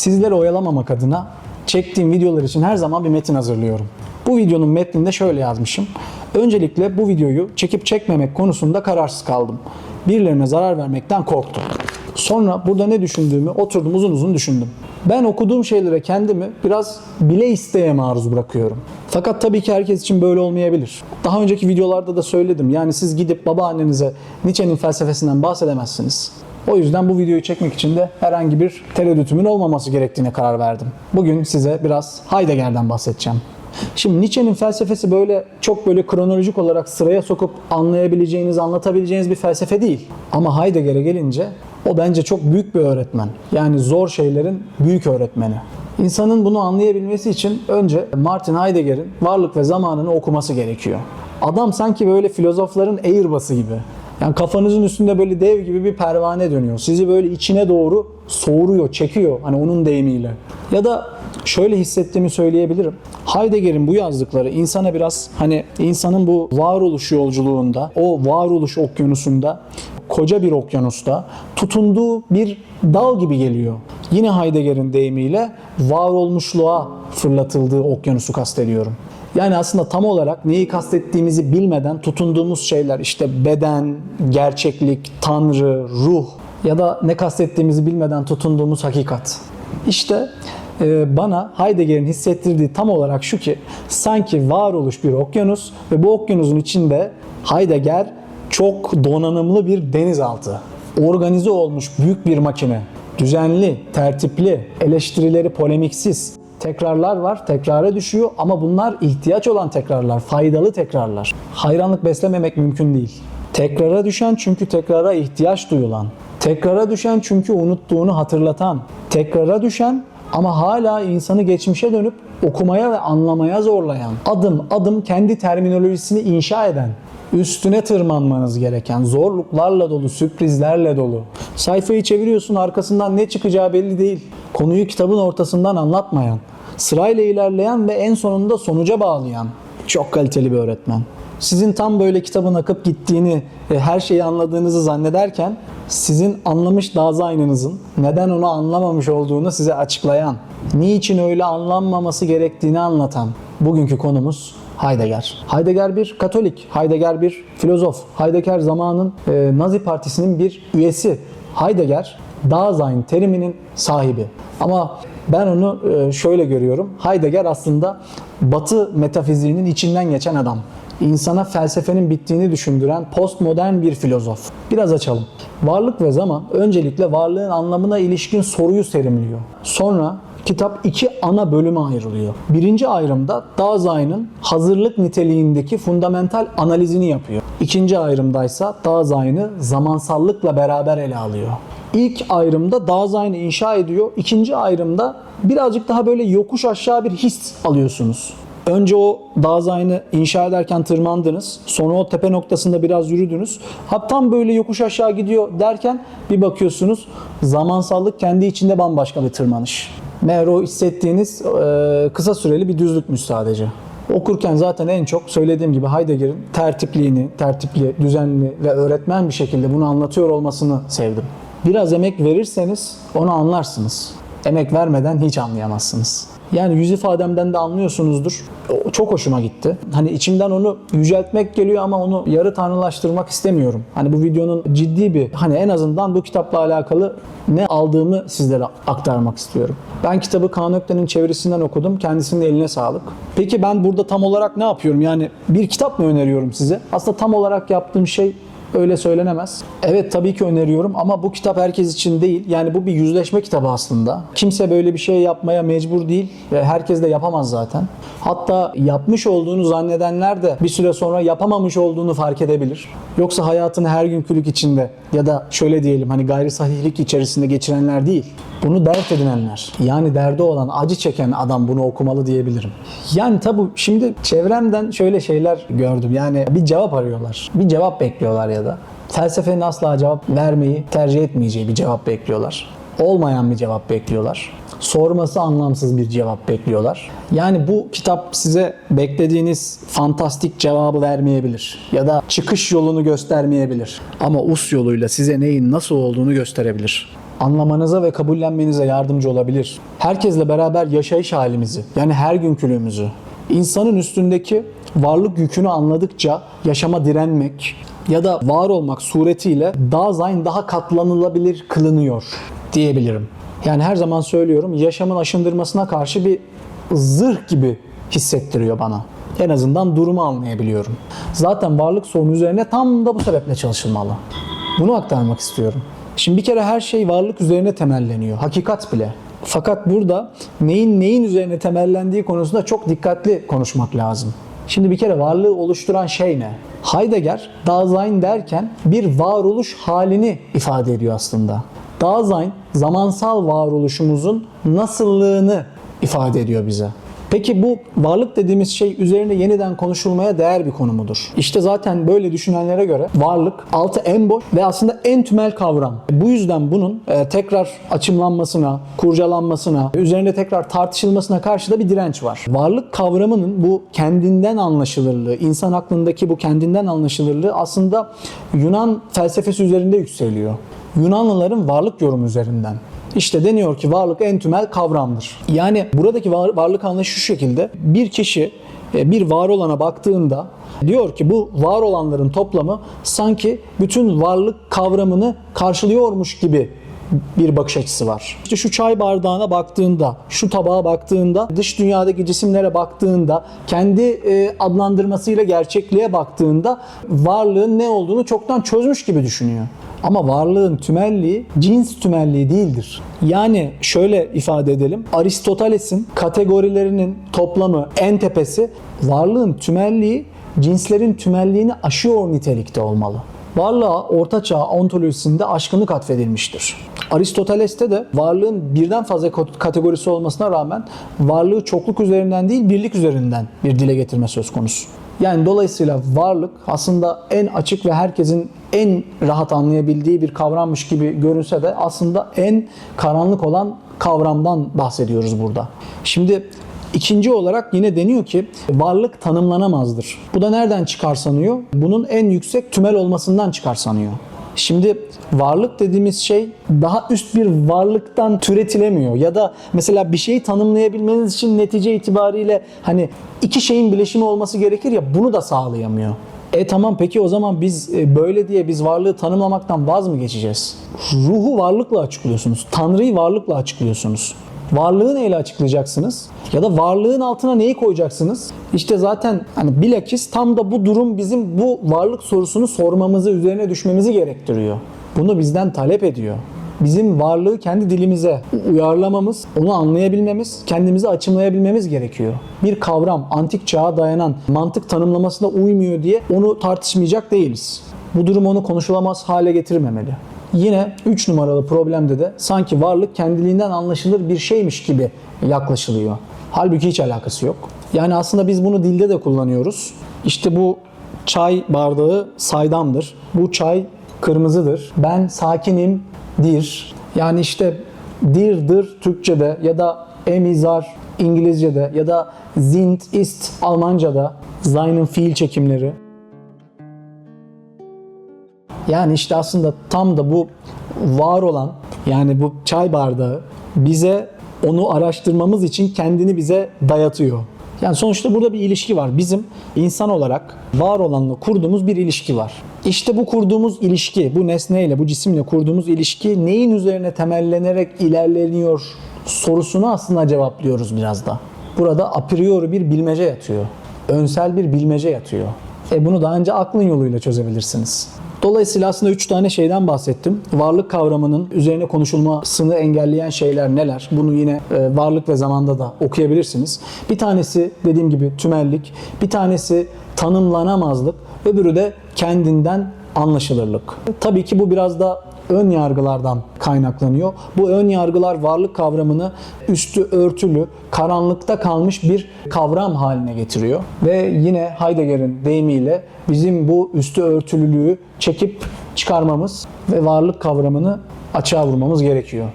Sizleri oyalamamak adına çektiğim videolar için her zaman bir metin hazırlıyorum. Bu videonun metninde şöyle yazmışım. Öncelikle bu videoyu çekip çekmemek konusunda kararsız kaldım. Birilerine zarar vermekten korktum. Sonra burada ne düşündüğümü oturdum uzun uzun düşündüm. Ben okuduğum şeylere kendimi biraz bile isteye maruz bırakıyorum. Fakat tabii ki herkes için böyle olmayabilir. Daha önceki videolarda da söyledim. Yani siz gidip babaannenize Nietzsche'nin felsefesinden bahsedemezsiniz. O yüzden bu videoyu çekmek için de herhangi bir tereddütümün olmaması gerektiğine karar verdim. Bugün size biraz Heidegger'den bahsedeceğim. Şimdi Nietzsche'nin felsefesi böyle çok böyle kronolojik olarak sıraya sokup anlayabileceğiniz, anlatabileceğiniz bir felsefe değil. Ama Heidegger'e gelince o bence çok büyük bir öğretmen. Yani zor şeylerin büyük öğretmeni. İnsanın bunu anlayabilmesi için önce Martin Heidegger'in Varlık ve Zamanını okuması gerekiyor. Adam sanki böyle filozofların Airbus'ı gibi. Yani kafanızın üstünde böyle dev gibi bir pervane dönüyor. Sizi böyle içine doğru soğuruyor, çekiyor. Hani onun deyimiyle. Ya da şöyle hissettiğimi söyleyebilirim. Heidegger'in bu yazdıkları insana biraz hani insanın bu varoluş yolculuğunda, o varoluş okyanusunda, koca bir okyanusta tutunduğu bir dal gibi geliyor. Yine Heidegger'in deyimiyle var olmuşluğa fırlatıldığı okyanusu kastediyorum. Yani aslında tam olarak neyi kastettiğimizi bilmeden tutunduğumuz şeyler işte beden, gerçeklik, tanrı, ruh ya da ne kastettiğimizi bilmeden tutunduğumuz hakikat. İşte e, bana Heidegger'in hissettirdiği tam olarak şu ki sanki varoluş bir okyanus ve bu okyanusun içinde Heidegger çok donanımlı bir denizaltı. Organize olmuş büyük bir makine. Düzenli, tertipli, eleştirileri polemiksiz, tekrarlar var, tekrara düşüyor ama bunlar ihtiyaç olan tekrarlar, faydalı tekrarlar. Hayranlık beslememek mümkün değil. Tekrara düşen çünkü tekrara ihtiyaç duyulan. Tekrara düşen çünkü unuttuğunu hatırlatan. Tekrara düşen ama hala insanı geçmişe dönüp okumaya ve anlamaya zorlayan. Adım adım kendi terminolojisini inşa eden. Üstüne tırmanmanız gereken, zorluklarla dolu, sürprizlerle dolu. Sayfayı çeviriyorsun arkasından ne çıkacağı belli değil. Konuyu kitabın ortasından anlatmayan, sırayla ilerleyen ve en sonunda sonuca bağlayan. Çok kaliteli bir öğretmen. Sizin tam böyle kitabın akıp gittiğini her şeyi anladığınızı zannederken sizin anlamış dazaynınızın neden onu anlamamış olduğunu size açıklayan, niçin öyle anlanmaması gerektiğini anlatan bugünkü konumuz Heidegger. Heidegger bir Katolik, Heidegger bir filozof, Heidegger zamanın e, Nazi Partisi'nin bir üyesi. Heidegger Dasein teriminin sahibi. Ama ben onu e, şöyle görüyorum. Heidegger aslında Batı metafiziğinin içinden geçen adam. İnsana felsefenin bittiğini düşündüren postmodern bir filozof. Biraz açalım. Varlık ve zaman öncelikle varlığın anlamına ilişkin soruyu serimliyor. Sonra kitap iki ana bölüme ayrılıyor. Birinci ayrımda Dasein'ın hazırlık niteliğindeki fundamental analizini yapıyor. İkinci ayrımdaysa Dasein'ı zamansallıkla beraber ele alıyor. İlk ayrımda Dasein'i inşa ediyor. İkinci ayrımda birazcık daha böyle yokuş aşağı bir his alıyorsunuz. Önce o Dasein'i inşa ederken tırmandınız. Sonra o tepe noktasında biraz yürüdünüz. Ha tam böyle yokuş aşağı gidiyor derken bir bakıyorsunuz zamansallık kendi içinde bambaşka bir tırmanış. Meğer o hissettiğiniz e, kısa süreli bir düzlükmüş sadece. Okurken zaten en çok söylediğim gibi Heidegger'in tertipliğini, tertipli, düzenli ve öğretmen bir şekilde bunu anlatıyor olmasını sevdim. Biraz emek verirseniz onu anlarsınız. Emek vermeden hiç anlayamazsınız. Yani yüz ifademden de anlıyorsunuzdur. Çok hoşuma gitti. Hani içimden onu yüceltmek geliyor ama onu yarı tanrılaştırmak istemiyorum. Hani bu videonun ciddi bir hani en azından bu kitapla alakalı ne aldığımı sizlere aktarmak istiyorum. Ben kitabı Kaan Ökten'in çevirisinden okudum. Kendisinin eline sağlık. Peki ben burada tam olarak ne yapıyorum? Yani bir kitap mı öneriyorum size? Aslında tam olarak yaptığım şey öyle söylenemez. Evet tabii ki öneriyorum ama bu kitap herkes için değil. Yani bu bir yüzleşme kitabı aslında. Kimse böyle bir şey yapmaya mecbur değil herkes de yapamaz zaten. Hatta yapmış olduğunu zannedenler de bir süre sonra yapamamış olduğunu fark edebilir. Yoksa hayatını her günkülük içinde ya da şöyle diyelim hani gayri sahihlik içerisinde geçirenler değil. Bunu dert edinenler. Yani derdi olan, acı çeken adam bunu okumalı diyebilirim. Yani tabu şimdi çevremden şöyle şeyler gördüm. Yani bir cevap arıyorlar. Bir cevap bekliyorlar ya da. Felsefenin asla cevap vermeyi tercih etmeyeceği bir cevap bekliyorlar. Olmayan bir cevap bekliyorlar. Sorması anlamsız bir cevap bekliyorlar. Yani bu kitap size beklediğiniz fantastik cevabı vermeyebilir. Ya da çıkış yolunu göstermeyebilir. Ama us yoluyla size neyin nasıl olduğunu gösterebilir. anlamanıza ve kabullenmenize yardımcı olabilir. Herkesle beraber yaşayış halimizi, yani her günkülüğümüzü, insanın üstündeki varlık yükünü anladıkça yaşama direnmek ya da var olmak suretiyle Dasein daha katlanılabilir kılınıyor diyebilirim. Yani her zaman söylüyorum yaşamın aşındırmasına karşı bir zırh gibi hissettiriyor bana. En azından durumu anlayabiliyorum. Zaten varlık sorunu üzerine tam da bu sebeple çalışılmalı. Bunu aktarmak istiyorum. Şimdi bir kere her şey varlık üzerine temelleniyor. Hakikat bile. Fakat burada neyin neyin üzerine temellendiği konusunda çok dikkatli konuşmak lazım. Şimdi bir kere varlığı oluşturan şey ne? Heidegger, Dasein derken bir varoluş halini ifade ediyor aslında. Dasein, zamansal varoluşumuzun nasıllığını ifade ediyor bize. Peki bu varlık dediğimiz şey üzerine yeniden konuşulmaya değer bir konu mudur? İşte zaten böyle düşünenlere göre varlık altı en boş ve aslında en tümel kavram. Bu yüzden bunun e, tekrar açımlanmasına, kurcalanmasına, üzerinde tekrar tartışılmasına karşı da bir direnç var. Varlık kavramının bu kendinden anlaşılırlığı, insan aklındaki bu kendinden anlaşılırlığı aslında Yunan felsefesi üzerinde yükseliyor. Yunanlıların varlık yorumu üzerinden. İşte deniyor ki varlık en tümel kavramdır. Yani buradaki var- varlık anlayışı şu şekilde. Bir kişi e, bir var olana baktığında diyor ki bu var olanların toplamı sanki bütün varlık kavramını karşılıyormuş gibi bir bakış açısı var. İşte şu çay bardağına baktığında, şu tabağa baktığında, dış dünyadaki cisimlere baktığında, kendi e, adlandırmasıyla gerçekliğe baktığında varlığın ne olduğunu çoktan çözmüş gibi düşünüyor. Ama varlığın tümelliği cins tümelliği değildir. Yani şöyle ifade edelim. Aristoteles'in kategorilerinin toplamı en tepesi varlığın tümelliği cinslerin tümelliğini aşıyor nitelikte olmalı. Varlığa ortaçağ ontolojisinde aşkınlık atfedilmiştir. Aristoteles'te de varlığın birden fazla kategorisi olmasına rağmen varlığı çokluk üzerinden değil birlik üzerinden bir dile getirme söz konusu. Yani dolayısıyla varlık aslında en açık ve herkesin en rahat anlayabildiği bir kavrammış gibi görünse de aslında en karanlık olan kavramdan bahsediyoruz burada. Şimdi İkinci olarak yine deniyor ki varlık tanımlanamazdır. Bu da nereden çıkarsanıyor? Bunun en yüksek tümel olmasından çıkarsanıyor. Şimdi varlık dediğimiz şey daha üst bir varlıktan türetilemiyor ya da mesela bir şeyi tanımlayabilmeniz için netice itibariyle hani iki şeyin bileşimi olması gerekir ya bunu da sağlayamıyor. E tamam peki o zaman biz e, böyle diye biz varlığı tanımlamaktan vaz mı geçeceğiz? Ruhu varlıkla açıklıyorsunuz. Tanrıyı varlıkla açıklıyorsunuz. Varlığı neyle açıklayacaksınız? Ya da varlığın altına neyi koyacaksınız? İşte zaten hani bilakis tam da bu durum bizim bu varlık sorusunu sormamızı, üzerine düşmemizi gerektiriyor. Bunu bizden talep ediyor. Bizim varlığı kendi dilimize uyarlamamız, onu anlayabilmemiz, kendimizi açımlayabilmemiz gerekiyor. Bir kavram antik çağa dayanan mantık tanımlamasına uymuyor diye onu tartışmayacak değiliz. Bu durum onu konuşulamaz hale getirmemeli. Yine 3 numaralı problemde de sanki varlık kendiliğinden anlaşılır bir şeymiş gibi yaklaşılıyor. Halbuki hiç alakası yok. Yani aslında biz bunu dilde de kullanıyoruz. İşte bu çay bardağı saydamdır. Bu çay kırmızıdır. Ben sakinim dir. Yani işte dirdir Türkçe'de ya da emizar İngilizce'de ya da sind ist Almanca'da seinen fiil çekimleri. Yani işte aslında tam da bu var olan yani bu çay bardağı bize onu araştırmamız için kendini bize dayatıyor. Yani sonuçta burada bir ilişki var. Bizim insan olarak var olanla kurduğumuz bir ilişki var. İşte bu kurduğumuz ilişki, bu nesneyle, bu cisimle kurduğumuz ilişki neyin üzerine temellenerek ilerleniyor sorusunu aslında cevaplıyoruz biraz da. Burada a priori bir bilmece yatıyor. Önsel bir bilmece yatıyor. E bunu daha önce aklın yoluyla çözebilirsiniz. Dolayısıyla aslında üç tane şeyden bahsettim. Varlık kavramının üzerine konuşulmasını engelleyen şeyler neler? Bunu yine e, varlık ve zamanda da okuyabilirsiniz. Bir tanesi dediğim gibi tümellik, bir tanesi tanımlanamazlık, öbürü de kendinden anlaşılırlık. Tabii ki bu biraz da ön yargılardan kaynaklanıyor. Bu ön yargılar varlık kavramını üstü örtülü, karanlıkta kalmış bir kavram haline getiriyor. Ve yine Heidegger'in deyimiyle bizim bu üstü örtülülüğü çekip çıkarmamız ve varlık kavramını açığa vurmamız gerekiyor.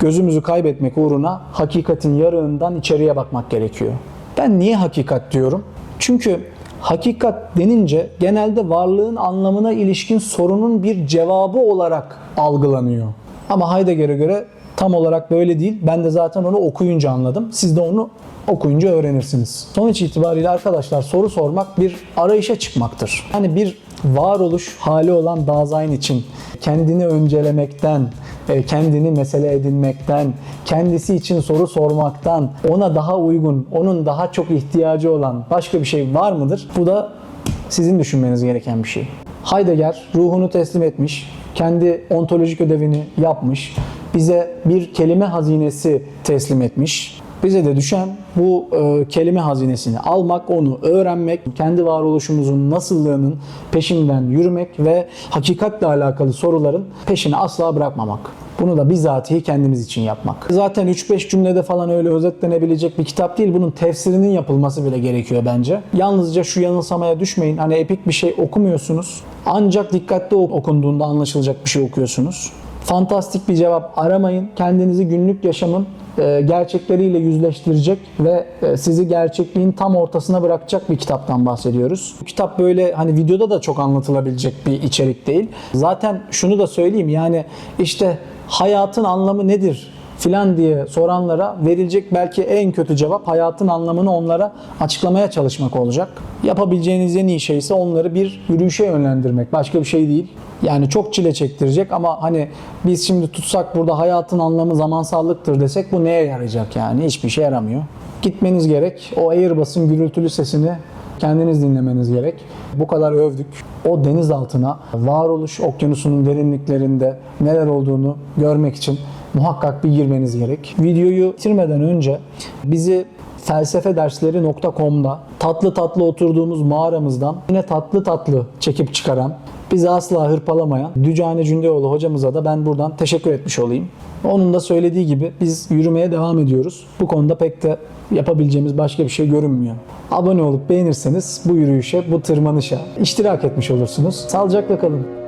Gözümüzü kaybetmek uğruna hakikatin yarığından içeriye bakmak gerekiyor. Ben niye hakikat diyorum? Çünkü hakikat denince genelde varlığın anlamına ilişkin sorunun bir cevabı olarak algılanıyor. Ama Heidegger'e göre tam olarak böyle değil. Ben de zaten onu okuyunca anladım. Siz de onu okuyunca öğrenirsiniz. Sonuç itibariyle arkadaşlar soru sormak bir arayışa çıkmaktır. Hani bir varoluş hali olan Dasein için kendini öncelemekten, e, kendini mesele edinmekten, kendisi için soru sormaktan, ona daha uygun, onun daha çok ihtiyacı olan başka bir şey var mıdır? Bu da sizin düşünmeniz gereken bir şey. Heidegger ruhunu teslim etmiş, kendi ontolojik ödevini yapmış, bize bir kelime hazinesi teslim etmiş. Bize de düşen bu e, kelime hazinesini almak, onu öğrenmek, kendi varoluşumuzun nasıllığının peşinden yürümek ve hakikatle alakalı soruların peşini asla bırakmamak. Bunu da bizatihi kendimiz için yapmak. Zaten 3-5 cümlede falan öyle özetlenebilecek bir kitap değil. Bunun tefsirinin yapılması bile gerekiyor bence. Yalnızca şu yanılsamaya düşmeyin. Hani epik bir şey okumuyorsunuz. Ancak dikkatli okunduğunda anlaşılacak bir şey okuyorsunuz. Fantastik bir cevap aramayın. Kendinizi günlük yaşamın gerçekleriyle yüzleştirecek ve e, sizi gerçekliğin tam ortasına bırakacak bir kitaptan bahsediyoruz. Bu kitap böyle hani videoda da çok anlatılabilecek bir içerik değil. Zaten şunu da söyleyeyim yani işte hayatın anlamı nedir filan diye soranlara verilecek belki en kötü cevap hayatın anlamını onlara açıklamaya çalışmak olacak. Yapabileceğiniz en iyi şey ise onları bir yürüyüşe yönlendirmek. Başka bir şey değil. Yani çok çile çektirecek ama hani biz şimdi tutsak burada hayatın anlamı zamansallıktır desek bu neye yarayacak yani? Hiçbir şey yaramıyor. Gitmeniz gerek. O Airbus'un gürültülü sesini kendiniz dinlemeniz gerek. Bu kadar övdük. O deniz altına, varoluş okyanusunun derinliklerinde neler olduğunu görmek için muhakkak bir girmeniz gerek. Videoyu bitirmeden önce bizi felsefedersleri.com'da tatlı tatlı oturduğumuz mağaramızdan yine tatlı tatlı çekip çıkaran, bizi asla hırpalamayan Dücane Cündeyoğlu hocamıza da ben buradan teşekkür etmiş olayım. Onun da söylediği gibi biz yürümeye devam ediyoruz. Bu konuda pek de yapabileceğimiz başka bir şey görünmüyor. Abone olup beğenirseniz bu yürüyüşe, bu tırmanışa iştirak etmiş olursunuz. Sağlıcakla kalın.